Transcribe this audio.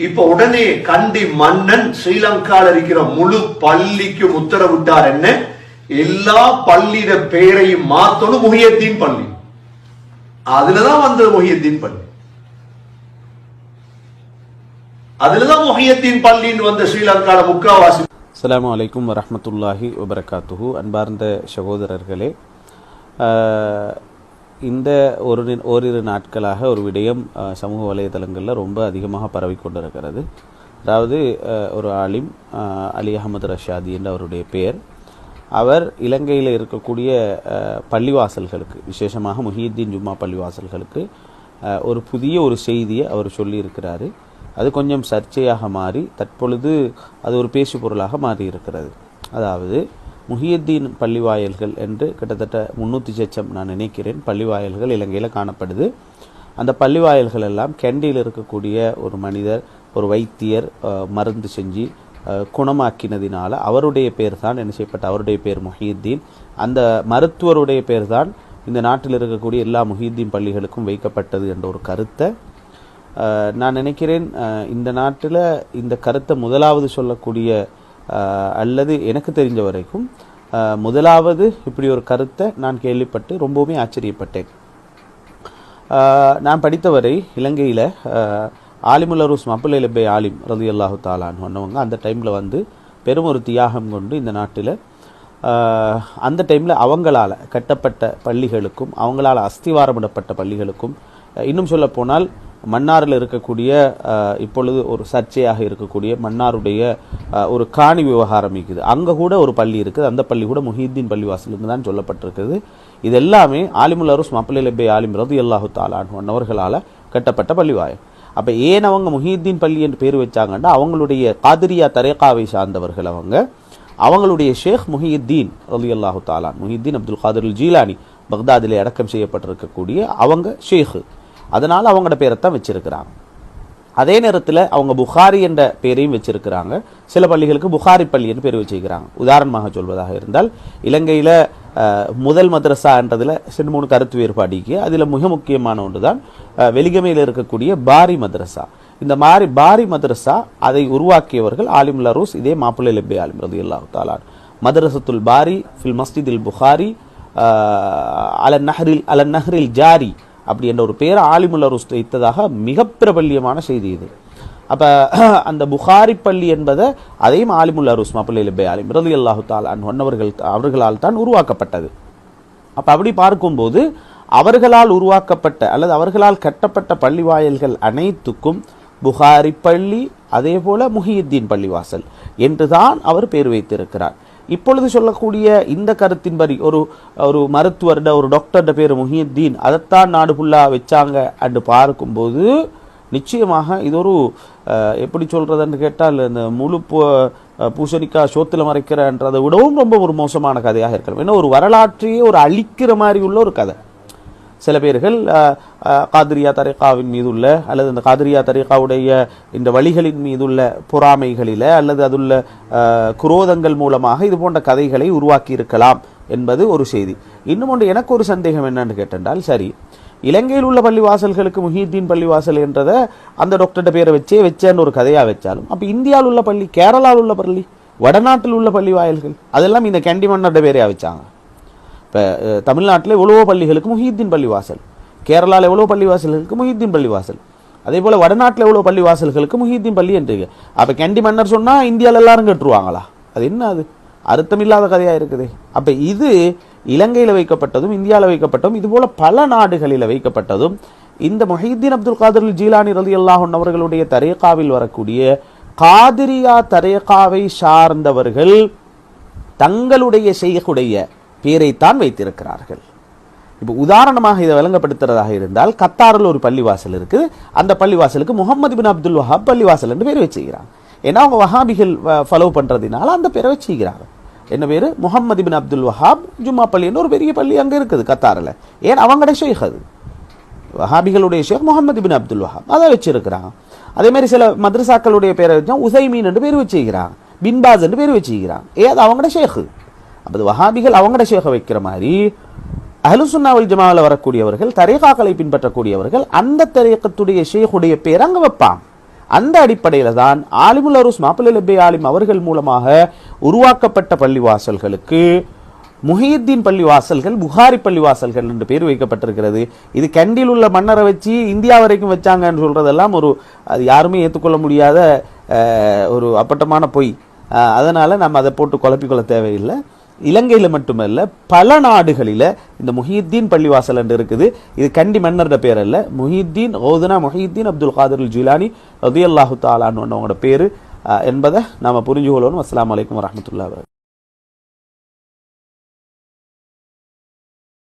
இப்ப உடனே கண்டி மன்னன் ஸ்ரீலங்கால இருக்கிற முழு பள்ளிக்கும் உத்தரவிட்டார் என்ன? எல்லா பள்ளியிட பெயரையும் மாத்தணும் முஹியத்தீன் பள்ளி. அதுலதான் வந்தது முஹியத்தீன் பள்ளி. அதுலதான் முஹியத்தீன் பள்ளின்னு வந்த ஸ்ரீலங்கால முக்காவாசி அஸ்ஸலாமு அலைக்கும் வரமத்துல்லாஹி வபரகாத்துஹு. அன்பார்ந்த சகோதரர்களே ஆஹ், இந்த ஒரு நி- ஓரிரு நாட்களாக ஒரு விடயம் சமூக வலைதளங்களில் ரொம்ப அதிகமாக பரவி கொண்டிருக்கிறது. அதாவது ஒரு ஆலிம் அலி அகமது ரஷாதி என்ற அவருடைய பெயர். அவர் இலங்கையில் இருக்கக்கூடிய பள்ளிவாசல்களுக்கு விசேஷமாக முஹியுத்தீன் ஜும்மா பள்ளிவாசல்களுக்கு ஒரு புதிய ஒரு செய்தியை அவர் சொல்லியிருக்கிறாரு. அது கொஞ்சம் சர்ச்சையாக மாறி தற்பொழுது அது ஒரு பேசு பொருளாக மாறி இருக்கிறது அதாவது முஹியத்தீன் பள்ளிவாயல்கள் என்று கிட்டத்தட்ட முன்னூற்றி சச்சம் நான் நினைக்கிறேன் பள்ளிவாயல்கள் இலங்கையில் காணப்படுது. அந்த பள்ளிவாயல்கள் எல்லாம் கெண்டியில் இருக்கக்கூடிய ஒரு மனிதர் ஒரு வைத்தியர் மருந்து செஞ்சு குணமாக்கினதினால அவருடைய பேர் தான் என்ன செய்யப்பட்ட அவருடைய பேர் முஹியுத்தீன். அந்த மருத்துவருடைய பேர் தான் இந்த நாட்டில் இருக்கக்கூடிய எல்லா முஹியுத்தீன் பள்ளிகளுக்கும் வைக்கப்பட்டது என்ற ஒரு கருத்தை நான் நினைக்கிறேன் இந்த நாட்டில் இந்த கருத்தை முதலாவது சொல்லக்கூடிய அல்லது எனக்கு தெரிஞ்ச வரைக்கும் முதலாவது இப்படி ஒரு கருத்தை நான் கேள்விப்பட்டு ரொம்பவுமே ஆச்சரியப்பட்டேன். நான் படித்தவரை இலங்கையில் ஆலிமுல் அரூஸ் மப்புல் ஆலிம் ரதி அல்லாஹு தாலான்னு சொன்னவங்க அந்த டைமில் வந்து பெரும் ஒரு தியாகம் கொண்டு இந்த நாட்டில் அந்த டைமில் அவங்களால கட்டப்பட்ட பள்ளிகளுக்கும் அவங்களால அஸ்திவாரமிடப்பட்ட பள்ளிகளுக்கும் இன்னும் சொல்லப்போனால் மன்னாரில் இருக்கக்கூடிய இப்பொழுது ஒரு சர்ச்சையாக இருக்கக்கூடிய மன்னாருடைய ஒரு காணி விவகாரம் இருக்குது. அங்கே கூட ஒரு பள்ளி இருக்குது. அந்த பள்ளி கூட முஹீத்தீன் பள்ளிவாசலுக்கு தான் சொல்லப்பட்டிருக்குது. இது எல்லாமே ஆலிமுல் அரூஸ் மப்பலிலபே ஆலிம் ரதி அல்லாஹு தாலான் அவர்களால் கட்டப்பட்ட பள்ளிவாயம் அப்போ ஏன் அவங்க முஹீத்தீன் பள்ளி என்று பேர் வச்சாங்கன்னா அவங்களுடைய காதிரியா தரேகாவை சார்ந்தவர்கள் அவங்க. அவங்களுடைய ஷேக் முஹியுத்தீன் ரலி அல்லாஹு தாலான் முஹீத்தீன் அப்துல் காதர் ஜீலானி பக்தாதிலே அடக்கம் செய்யப்பட்டிருக்கக்கூடிய அவங்க ஷேக். அதனால் அவங்களோட பேரை தான் வச்சுருக்கிறாங்க. அதே நேரத்தில் அவங்க புகாரி என்ற பேரையும் வச்சிருக்கிறாங்க. சில பள்ளிகளுக்கு புகாரி பள்ளி என்று பேர் வச்சிருக்கிறாங்க. உதாரணமாக சொல்வதாக இருந்தால் இலங்கையில் முதல் மதரசா என்றதில் சின்ன மூணு கருத்து வேறுபாடிக்கு அதில் மிக முக்கியமான ஒன்று தான் வெளிகமையில் இருக்கக்கூடிய பாரி மதரசா. இந்த மாதிரி பாரி மதரசா அதை உருவாக்கியவர்கள் ஆலிம் ரூஸ் இதே மாப்பிள்ளை லெப்பே ஆலிம் ரதி அல்லாஹு தாலான் மதரசத்துல் பாரி ஃபில் மஸ்ஜிதில் புகாரி அல நஹரில் அல நஹரில் ஜாரி அப்படி என்ற ஒரு பேர் ஆலிமுல்லர் அரூஸ் வைத்ததாக மிக பிரபல்யமான செய்தி இது. அப்போ அந்த புகாரி பள்ளி என்பதை அதையும் ஆலிமுல் அரூஸ் மாப்பிள்ளை லெப்பே ஆலிம் ரதி அல்லாஹு தாலான் அவர்கள் அவர்களால் தான் உருவாக்கப்பட்டது. அப்போ அப்படி பார்க்கும்போது அவர்களால் உருவாக்கப்பட்ட அல்லது அவர்களால் கட்டப்பட்ட பள்ளி வாயல்கள் அனைத்துக்கும் புகாரி பள்ளி அதே போல முஹியுத்தீன் பள்ளிவாசல் என்றுதான் அவர் பேர் வைத்திருக்கிறார். இப்பொழுது சொல்லக்கூடிய இந்த கருத்தின்படி ஒரு ஒரு மருத்துவர்ட ஒரு டாக்டர்ட பேர் முஹியுத்தீன். அதைத்தான் நாடு ஃபுல்லாக வச்சாங்க அண்டு பார்க்கும்போது நிச்சயமாக இது ஒரு எப்படி சொல்கிறதுன்னு கேட்டால் இந்த முழு பூசணிக்காய் சோத்தில் மறைக்கிறன்றதை விடவும் ரொம்ப ஒரு மோசமான கதையாக இருக்கணும் ஏன்னா ஒரு வரலாற்றையே ஒரு அழிக்கிற மாதிரி உள்ள ஒரு கதை. சில பேர்கள் காதிரியா தரீகாவின் மீதுள்ள அல்லது இந்த காதிரியா தரீகாவுடைய இந்த வழிகளின் மீதுள்ள பொறாமைகளில அல்லது அதுள்ள குரோதங்கள் மூலமாக இது போன்ற கதைகளை உருவாக்கி இருக்கலாம் என்பது ஒரு செய்தி. இன்னும் ஒன்று எனக்கு ஒரு சந்தேகம் என்னன்னு கேட்டென்றால் சரி இலங்கையில் உள்ள பள்ளிவாசல்களுக்கு முஹீத்தீன் பள்ளிவாசல் என்றதை அந்த டாக்டர்கிட்ட பேரை வச்சே வச்சேன்னு ஒரு கதையாக வச்சாலும் அப்போ இந்தியாவில் உள்ள பள்ளி கேரளாவில் உள்ள பள்ளி வடநாட்டில் உள்ள பள்ளி வாயில்கள் அதெல்லாம் இந்த கேண்டி பேரையாக பேரையா வச்சாங்க? இப்போ தமிழ்நாட்டில் எவ்வளவோ பள்ளிகளுக்கு முஹீத்தீன் பள்ளிவாசல். கேரளாவில் எவ்வளோ பள்ளிவாசல்களுக்கு முஹீத்தீன் பள்ளிவாசல். அதே போல் வடநாட்டில் எவ்வளோ பள்ளிவாசல்களுக்கு முஹீத்தீன் பள்ளி என்று அப்போ கேண்டி மன்னர் சொன்னால் இந்தியாவில் எல்லாரும் கட்டுருவாங்களா? அது என்ன அது? அர்த்தமில்லாத கதையாக இருக்குது. அப்போ இது இலங்கையில் வைக்கப்பட்டதும் இந்தியாவில் வைக்கப்பட்டதும் இதுபோல் பல நாடுகளில் வைக்கப்பட்டதும் இந்த மொஹீத்தீன் அப்துல் காதர் ஜீலானி ரதி அல்லாஹன் அவர்களுடைய தரேகாவில் வரக்கூடிய காதிரியா தரேகாவை சார்ந்தவர்கள் தங்களுடைய செய்யக்கூடிய பேரைத்தான் வைத்திருக்கிறார்கள். இப்போ உதாரணமாக இதை விளங்கப்படுத்துறதாக இருந்தால் கத்தாரில் ஒரு பள்ளிவாசல் இருக்குது. அந்த பள்ளிவாசலுக்கு முகமது பின் அப்துல் வஹாப் பள்ளிவாசல் என்று பேர் வச்சுக்கிறாங்க ஏன்னா அவங்க வஹாபிகள் ஃபாலோ பண்ணுறதுனால அந்த பேரை வச்சுக்கிறாங்க என்ன பேர்? முகமது பின் அப்துல் வஹாப் ஜும்மா பள்ளின்னு ஒரு பெரிய பள்ளி அங்கே இருக்குது கத்தாரில். ஏன்? அவங்களோட ஷேக் அது. வஹாபிகளுடைய ஷேக் முகமது பின் அப்துல் வஹாப். அதை வச்சுருக்கிறாங்க அதே மாதிரி சில மதரசாக்களுடைய பேரை வச்சா உசைமீன் என்று பேர் வச்சுக்கிறாங்க பின்பாஸ் என்று பேர் வச்சுக்கிறாங்க ஏ அது அவங்களோட ஷேக்கு அப்போ வஹாபிகள் அவங்களோட ஷேக வைக்கிற மாதிரி அஹ்லுசுன்னாவல் ஜமாவில் வரக்கூடியவர்கள் தரீகாக்களை பின்பற்றக்கூடியவர்கள் அந்த தரீக்கத்துடைய ஷேகுடைய பேர் அங்க வைப்பான் அந்த அடிப்படையில் தான் ஆலிமுல் அருஸ் மாப்பிள்ளை ஆலிம் அவர்கள் மூலமாக உருவாக்கப்பட்ட பள்ளிவாசல்களுக்கு முஹியுத்தீன் பள்ளிவாசல்கள் புகாரி பள்ளிவாசல்கள் என்று பேர் வைக்கப்பட்டிருக்கிறது. இது கண்டில் உள்ள மன்னரை வச்சு இந்தியா வரைக்கும் வச்சாங்கன்னு சொல்றதெல்லாம் ஒரு அது யாருமே ஏற்றுக்கொள்ள முடியாத ஒரு அப்பட்டமான பொய். அதனால் நம்ம அதை போட்டு குழப்பிக்கொள்ள தேவையில்லை. இலங்கையில் மட்டுமல்ல பல நாடுகளில் இந்த முஹீத்தீன் பள்ளிவாசல் என்று இருக்குது. இது கண்டி மன்னரோட பேர் அல்ல. முஹீத்தீன் ஓதுனா முஹீத்தீன் அப்துல் காதர் ஜிலானி ரதி அல்லாஹு தாலான்னு அவங்களோட பேர் என்பதை நாம் புரிஞ்சு கொள்ளணும் அஸ்லாம் வலைக்கம் வரமத்துல்லா